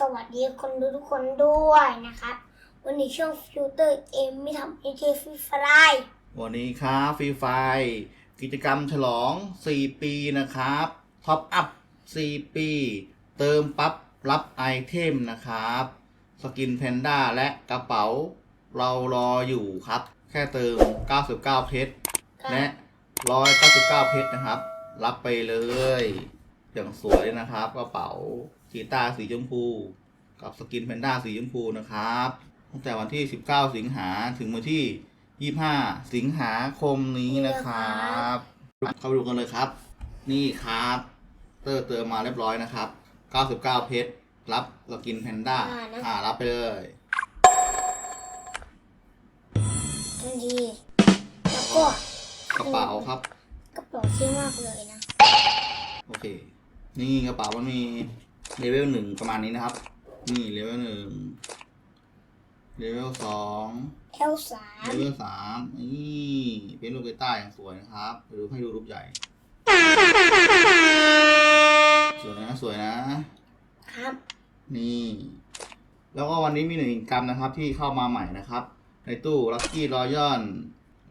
สวัสดีคนดูทุกคนด้วยนะครับ วันนี้ช่วงฟิลเตอร์เอ็มไม่ทำเอเจฟิฟลายวันนี้ครับฟรีไฟกิจกรรมฉลอง 4 ปีนะครับท็อปอัพ 4 ปี เติมปั๊บรับไอเทมนะครับ สกินแพนด้าและกระเป๋าเรารออยู่ครับ แค่เติม 99 เพชรและ 199 เพชรนะครับ รับไปเลย อย่างสวยนะครับกระเป๋า กีตาร์สีชมพู กับสกินแพนด้าสีชมพูนะครับตั้งแต่วันที่ 19 สิงหาถึงวันที่ 25 สิงหาคมนี้นะครับเข้าไปดูกันเลยครับ นี่ครับ เตอร์เติมมาเรียบร้อยนะครับ 99 เพชรรับสกินแพนด้าอ่ารับไปเลยทันทีแล้วก็กระเป๋าครับ กระเป๋าเท่มากเลยนะ โอเค นี่กระเป๋ามันมี เลเวลหนึ่งประมาณนี้นะครับ นี่เลเวลหนึ่งเลเวลสองเอลสาเลมเวลสามนี่เป็นลูกกีตาร์อย่างสวยนะครับไปดูให้ดูรูปใหญ่ สวยนะสวยนะ ครับ นี่ แล้วก็วันนี้มีหนึ่งกิจกรรมนะครับ ที่เข้ามาใหม่นะครับ ในตู้ Lucky Royal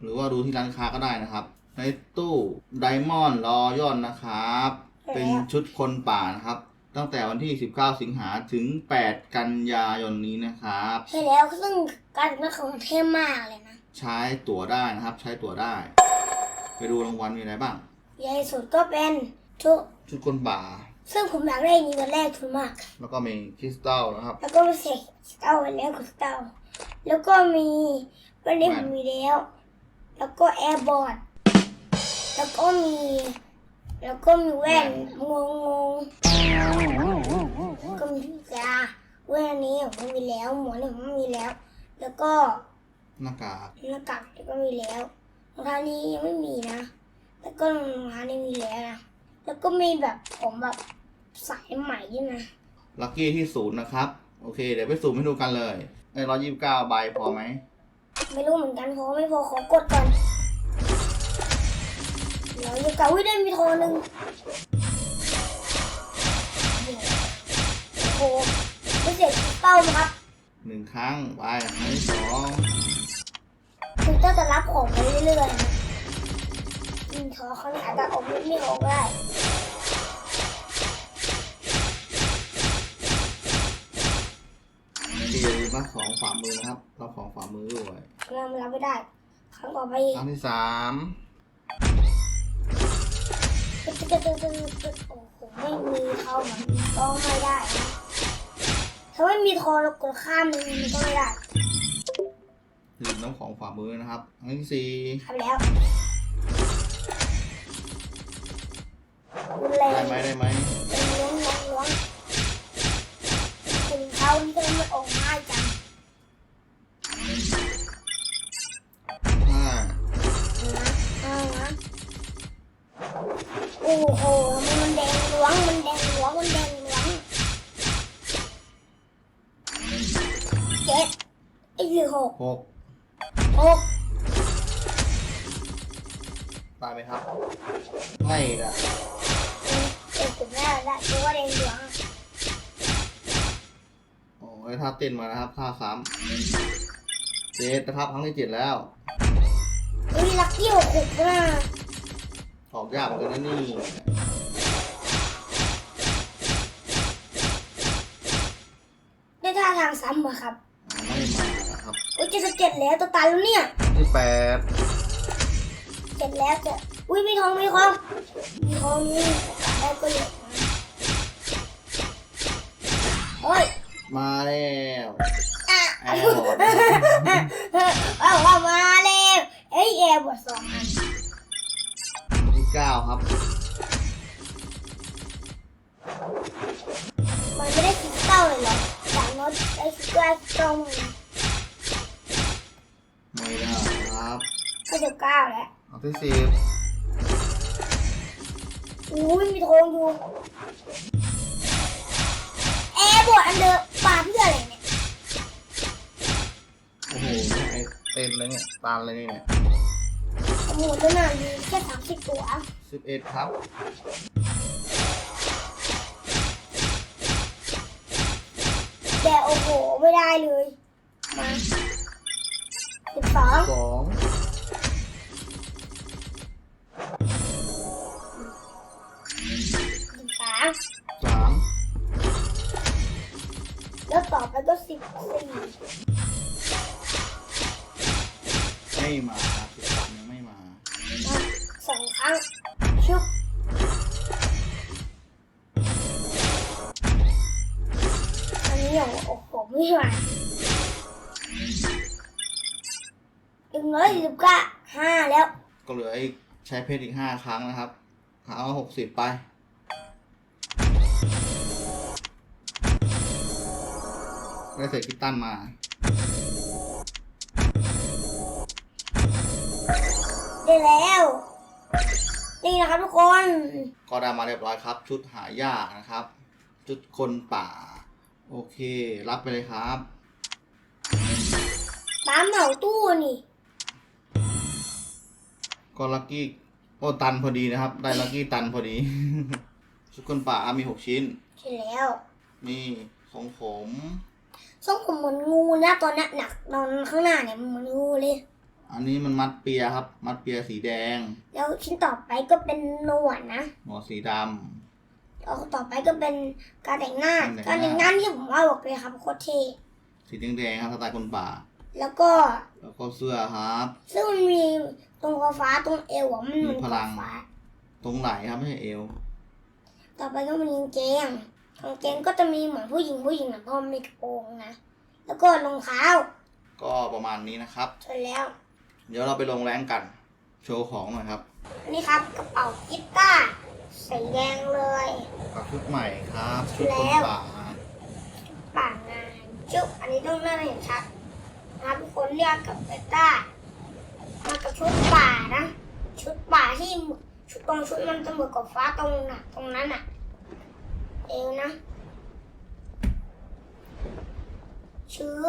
หรือว่าดูที่ร้านค้าก็ได้นะครับ ในตู้ Diamond Royal นะครับ เป็นชุดคนป่านะครับ ตั้งแต่วันที่ 19 สิงหาถึง 8 กันยายนนี้นะครับใช่แล้วซึ่งการเป็นของเท่มากเลยนะ ใช้ตั๋วได้นะครับ ใช้ตั๋วได้ ไปดูรางวัลมีอะไรบ้าง ใหญ่สุดก็เป็นชุดชุดคนป่า ซึ่งผมอยากได้อันนี้วันแรกทุนมาก แล้วก็มีคริสตัลนะครับ แล้วก็มีเศษสเตาวันแล้วกุสเตาแล้วก็มีวันนี้ผมมีแล้ว แล้วก็แอร์บอร์ดแล้วก็มี แล้วก็มีแว่นงงงๆก็มีทุกอย่างแว่นอันนี้ผมมีแล้วหมวกนี่ผมมีแล้ว แล้วก็หน้ากากหน้ากากก็มีแล้วรองเท้านี้ยังไม่มีนะ แล้วก็รองเท้านี้มีแล้วนะแล้วก็มีแบบผมแบบสายใหม่ด้วยนะลัคกี้ที่ศูนย์นะครับ โอเค เดี๋ยวไปสุ่มให้ดูกันเลยไอ้ร้อยยี่สิบเก้าใบพอไหม ไม่รู้เหมือนกันเพราะไม่พอขอกดก่อน เราจะเก่าให้ได้มีโทรหนึ่งโอ้โหไม่เสียเต้านะครับหนึ่งครั้งไปครั้งที่สองถึงเต้าจะรับของไปเรื่อยๆนะอืมขอเขาอาจจะออกไม่ออกได้ที่อย่าลืมรับของฝ่ามือนะครับรับของฝ่ามือด้วยเรารับไม่ได้ ครั้งต่อไปครั้งที่สาม จะจะจะจะโอ้โหไม่มีเขาเหมือนต้องไม่ได้นะถ้าไม่มีโทรเรากดข้ามเลยมันก็ไม่ได้ลืมน้ำของฝ่ามือนะครับครั้งที่สี่ทำแล้วรุนแรงได้ไหมได้ไหมเป็นล้วงล้วงล้วงคุณเขานี่ก็ไม่ออกง่ายจังห้า อ้คือหกหกหกได้ไหมครับ ไม่ละเจ็ดสิบแล้วได้ตัวแดงล้วงโอ้ยท่าเต้นมานะครับท่าสามเจ็ดนะครับครั้งที่เจ็ดแล้วเฮ้ยลักกี้หกหกนะออกยากเหมือนกันนะนี่ได้ท่าทางซ้ำเหรอครับไม่มา นะครับโอ้ยเจ็ดสิบเจ็ดแล้วตัวตายแล้วเนี่ยที่แปดเจ็ดแล้วจะอุ้ยมีทองมีทองมีทองนี่ได้ก็เยอะนะเฮ้ยมาแล้วอะแอร์บอร์ดเอาเอามาแล้วเอ้ยแอร์บอร์ดสองอันที่เก้าครับ มันไม่ได้คิดเต้าเลยเหรอจากนั้นได้คิดว่าตรง ก็จะเก้าแล้วเอาที่สิบอุ้ยมีทองอยู่แอร์บอร์ดอันเดิมปาเพื่ออะไรเนี่ยโอ้โหไอเต้นเลยเนี่ยตานเลยเนี่ยสมุดตัวนั้นมีแค่สามสิบตัวสิบเอ็ดครับโอ้โหไม่ได้เลยมาสิบสองสอง สิบสามสามแล้วต่อไปก็สิบสี่ไม่มาครับสิบสามยังไม่มามาสองครั้งชุบอันนี้อย่างโอ้โหไม่ไหวหนึ่งร้อยสิบเก้าห้าแล้ว ก็เหลืออีกใช้เพชรอีกห้าครั้งนะครับหาเอาหกสิบไป ได้เศษกิตตันมาได้แล้ว นี่นะครับทุกคน ก็ได้มาเรียบร้อยครับ ชุดหายากนะครับ ชุดคนป่า โอเค รับไปเลยครับปั๊มเหมาตู้นี่ ก็ลักกี้โอ้ตันพอดีนะครับ ได้ลักกี้ตันพอดี ชุดคนป่ามีหกชิ้น ใช่แล้วมีของผมทรงผมเหมือนงูนะตอนนี้หนักตอนข้างหน้าเนี่ยมันเหมือนงูเลย อันนี้มันมัดเปียครับ มัดเปียสีแดงแล้วชิ้นต่อไปก็เป็นหนวดนะหัวสีดแล้วต่อไปก็เป็นการแต่งหน้าแต่การงหน้าแต่งหน้าที่ผมว่าบอกเลยครับโคตรเท่ำสีแดงๆครับสไตล์คนป่า แล้วก็แล้วก็เสื้อครับ ซึ่งมันมีตรงคอฟ้าตรงเอวอะมันเหมือนมีพลัง คอฟ้า ตรงไหล่ครับไม่ใช่เอว ต่อไปก็มีกางเกงกางเกงก็จะมีเหมือนผู้หญิงผู้หญิงนะเพราะมันมีกระโปรงนะ แล้วก็รองเท้าก็ประมาณนี้นะครับ เสร็จแล้ว เดี๋ยวเราไปลงแรงกันโชว์ของหน่อยครับอันนี้ครับกระเป๋ากีตาร์สีแดงเลยกับชุดใหม่ครับชุดคนแล้วป่าป่างานจุ๊บอันนี้ต้องน่าเห็นชัดนะครับทุกคนเรียกกับกีตาร์มากับชุดป่านะ ชุดป่าที่ชุดตรงชุดมันจะเหมือนกับฟ้าตรงน่ะตรงนั้นน่ะ เอวนะชื้อ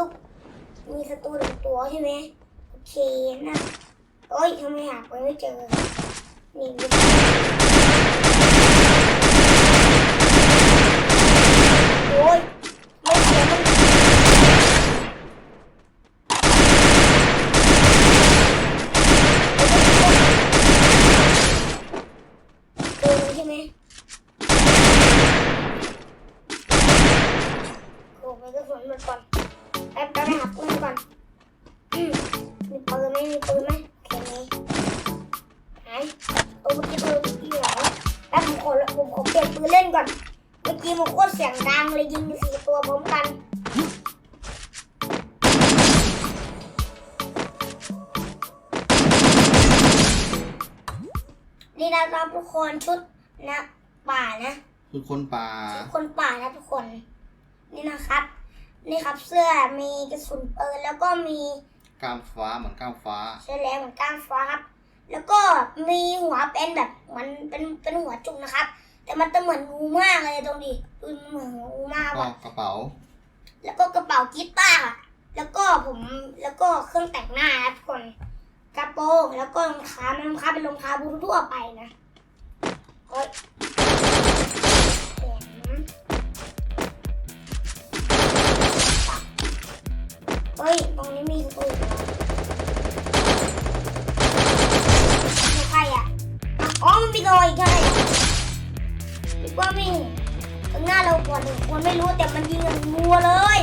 มีศัตรูหนึ่งตัวใช่ไหมโอเคนะโอ้ยทำไมหาไปไม่เจอนี่ นี่นะครับทุกคนชุดนะป่านะชุดคนป่าชุดคนป่านะทุกคน นี่นะครับ นี่ครับเสื้อมีกระสุนปืนแล้วก็มีกล้ามฟ้าเหมือนกล้ามฟ้าเสื้อแหลมเหมือนก้านฟ้าครับ แล้วก็มีหัวเป็นแบบมันเป็นเป็นหัวจุกนะครับ แต่มันจะเหมือนงูมากเลยตรงดิดูมันเหมือนงูมากก็ว่ะกระเป๋า แล้วก็กระเป๋ากีตาร์อะแล้วก็ผมแล้วก็เครื่องแต่งหน้าครับทุกคน กระโปรงแล้วก็รองเท้ารองเท้าเป็นรองเท้าบูททั่วไปนะเฮ้ยแขนเฮ้ย ตรงนี้มีประตูอีกแล้วไม่ใครอะอะอ๋อมันมีรอยอีกใช่คิดว่ามีหน้าเรากว่าหนึ่งคนไม่รู้แต่มันยิงกันมัวเลย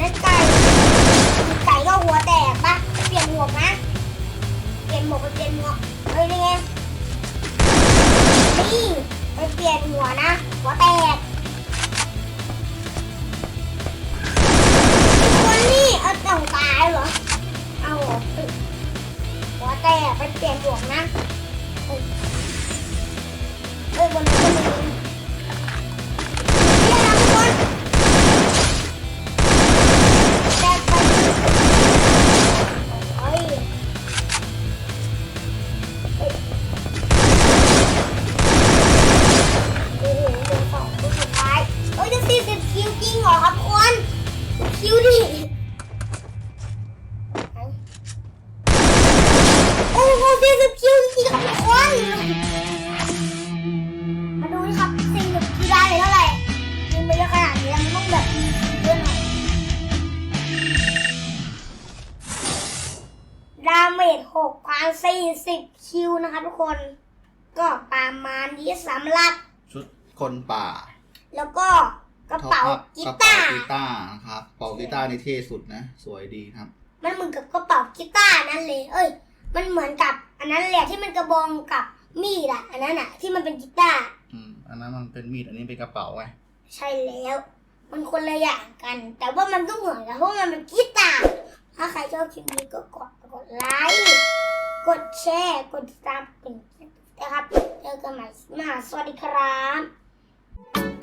ได้ไก่ไก่ก็หัวแตกปะเปลี่ยนหมวกนะ เปลี่ยนหมวกไปเปลี่ยนหมวกเอ้ยนี่ไงนี่ไปเปลี่ยนหัวนะ หัวแตกคนนี่เอาต่างตายเหรอ เอาเหรอหัวแตกไปเปลี่ยนหมวกนะเอ้ยเอ้ยบนนั้ก็มี สี่สิบคิวจริงๆครับทุกคนมาดูนี่ครับสี่สิบคิวได้เลยเท่าไหร่ยิงไปเยอะขนาดนี้มันต้องแบบมีเยอะหน่อยดาเมจหกพันสี่สิบคิวนะครับทุกคน ก็ประมาณนี้สำหรับ ชุดคนป่าแล้วก็กระเป๋าท็อปอัพกีกระตาเป๋าร์กีตาร์นะครับกระเป๋ากีตาร์นี่เท่สุดนะ สวยดีครับ มันเหมือนกับกระเป๋ากีตาร์นั่นเลย เอ้ย มันเหมือนกับ อันนั้นแหละที่มันกระบองกับมีดอะอันนั้นอะที่มันเป็นกีตาร์อืมอันนั้นมันเป็นมีดอันนี้เป็นกระเป๋าไงใช่แล้ว มันคนละอย่างกัน แต่ว่ามันก็เหมือนกันเพราะมันเป็นกีตาร์ถ้าใครชอบคลิปนี้ก็กดกดไลค์กดแชร์กดติดตามเป็นนะครับเจอกันใหม่หน้าสวัสดีครับ